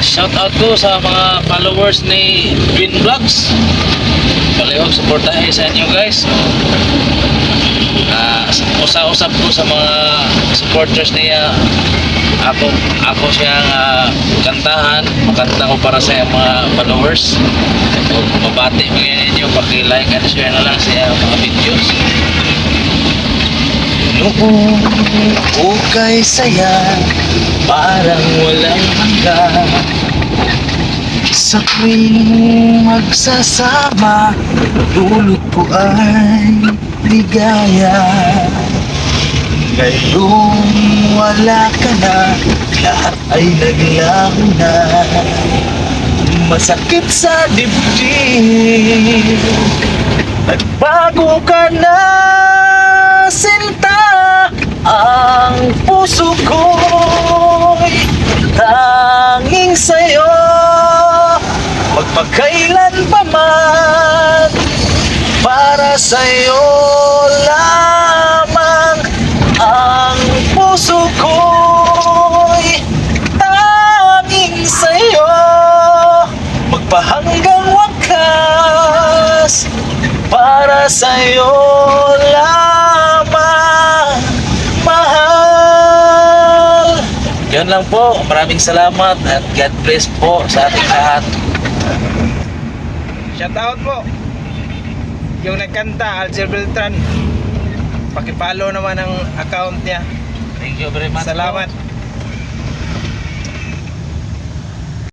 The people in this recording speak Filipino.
shout out ko sa mga followers ni Twin Vlogs. Palihog suportahin sa inyo guys. Ah, usa-usap ko sa mga supporters niya. Ako ako siyang ah, kantahan, makanta ko para sa mga followers. Kung mabati mga ninyo, paki-like and share na lang sa mga videos. Noong ukay saya, parang walang. Sa tuwing magsasama, dulot ko ay ligaya. Ngayong wala ka na, lahat ay naglaho na. Masakit sa dibdib, nagbago ka na, sinta. Ang puso ko'y Magpagkailan pa man Para sa'yo lamang Ang puso ko'y tanging sa'yo Magpahanggang wakas Para sa'yo lamang Mahal Yan lang po. Maraming salamat at God bless po sa ating lahat. Shoutout po. Yung nagkanta, Alger Beltran. Pakipollow naman ang account niya. Thank you very much. po. Salamat.